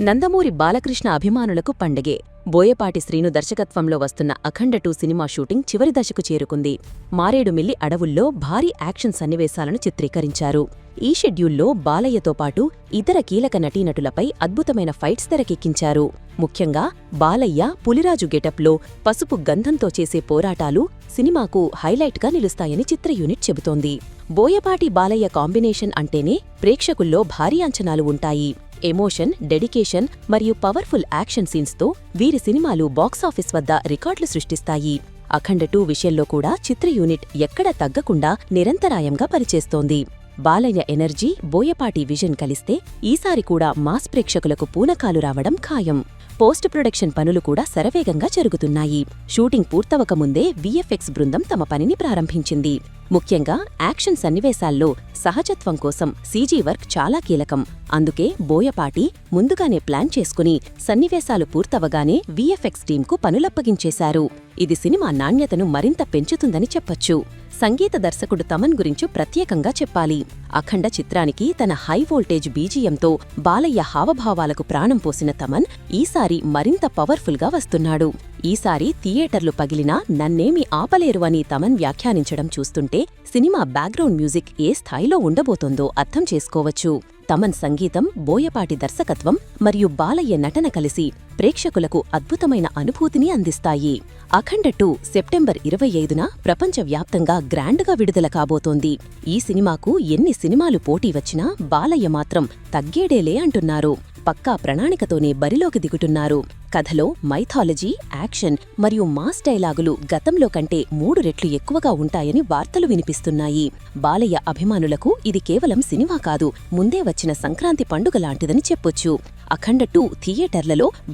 నందమూరి బాలకృష్ణ అభిమానులకు పండగే. బోయపాటి శ్రీను దర్శకత్వంలో వస్తున్న అఖండ టూ సినిమా షూటింగ్ చివరి దశకు చేరుకుంది. మారేడుమిల్లి అడవుల్లో భారీ యాక్షన్ సన్నివేశాలను చిత్రీకరించారు. ఈ షెడ్యూల్లో బాలయ్యతో పాటు ఇతర కీలక నటీనటులపై అద్భుతమైన ఫైట్స్ తెరకెక్కించారు. ముఖ్యంగా బాలయ్య పులిరాజు గెటప్లో పసుపు గంధంతో చేసే పోరాటాలు సినిమాకు హైలైట్గా నిలుస్తాయని చిత్ర యూనిట్ చెబుతోంది. బోయపాటి బాలయ్య కాంబినేషన్ అంటేనే ప్రేక్షకుల్లో భారీ అంచనాలు ఉంటాయి. ఎమోషన్ డెడికేషన్ మరియు పవర్ఫుల్ యాక్షన్ సీన్స్తో వీరి సినిమాలు బాక్సాఫీస్ వద్ద రికార్డులు సృష్టిస్తాయి. అఖండ టూ విషయంలో కూడా చిత్ర యూనిట్ ఎక్కడా తగ్గకుండా నిరంతరాయంగా పనిచేస్తోంది. బాలయ్య ఎనర్జీ బోయపాటి విజన్ కలిస్తే ఈసారి కూడా మాస్ ప్రేక్షకులకు పూనకాలు రావడం ఖాయం. పోస్ట్ ప్రొడక్షన్ పనులు కూడా శరవేగంగా జరుగుతున్నాయి. షూటింగ్ పూర్తవకముందే విఎఫ్ఎక్స్ బృందం తమ పనిని ప్రారంభించింది. ముఖ్యంగా యాక్షన్ సన్నివేశాల్లో సహజత్వం కోసం సీజీ వర్క్ చాలా కీలకం. అందుకే బోయపాటి ముందుగానే ప్లాన్ చేసుకుని సన్నివేశాలు పూర్తవగానే విఎఫ్ఎక్స్ టీంకు పనులప్పగించేశారు. ఇది సినిమా నాణ్యతను మరింత పెంచుతుందని చెప్పొచ్చు. సంగీత దర్శకుడు తమన్ గురించి ప్రత్యేకంగా చెప్పాలి. అఖండ చిత్రానికి తన హై వోల్టేజ్ బీజియంతో బాలయ్య హావభావాలకు ప్రాణం పోసిన తమన్ ఈసారి మరింత పవర్ఫుల్గా వస్తున్నాడు. ఈసారి థియేటర్లు పగిలినా నన్నేమి ఆపలేరు అని తమన్ వ్యాఖ్యానించడం చూస్తుంటే సినిమా బ్యాక్గ్రౌండ్ మ్యూజిక్ ఏ స్థాయిలో ఉండబోతోందో అర్థం చేసుకోవచ్చు. తమన్ సంగీతం బోయపాటి దర్శకత్వం మరియు బాలయ్య నటన కలిసి ప్రేక్షకులకు అద్భుతమైన అనుభూతిని అందిస్తాయి. అఖండ టూ సెప్టెంబర్ ఇరవై ఐదున ప్రపంచవ్యాప్తంగా గ్రాండ్గా విడుదల కాబోతోంది. ఈ సినిమాకు ఎన్ని సినిమాలు పోటీ వచ్చినా బాలయ్య మాత్రం తగ్గేడేలే అంటున్నారు. పక్కా ప్రణాళికతోనే బరిలోకి దిగుతున్నారు. కథలో మైథాలజీ యాక్షన్ మరియు మాస్ డైలాగులు గతంలో కంటే మూడు రెట్లు ఎక్కువగా ఉంటాయని వార్తలు వినిపిస్తున్నాయి. బాలయ్య అభిమానులకు ఇది కేవలం సినిమా కాదు ముందే వచ్చిన సంక్రాంతి పండుగ లాంటిదని చెప్పొచ్చు. అఖండ టూ థియేటర్లలో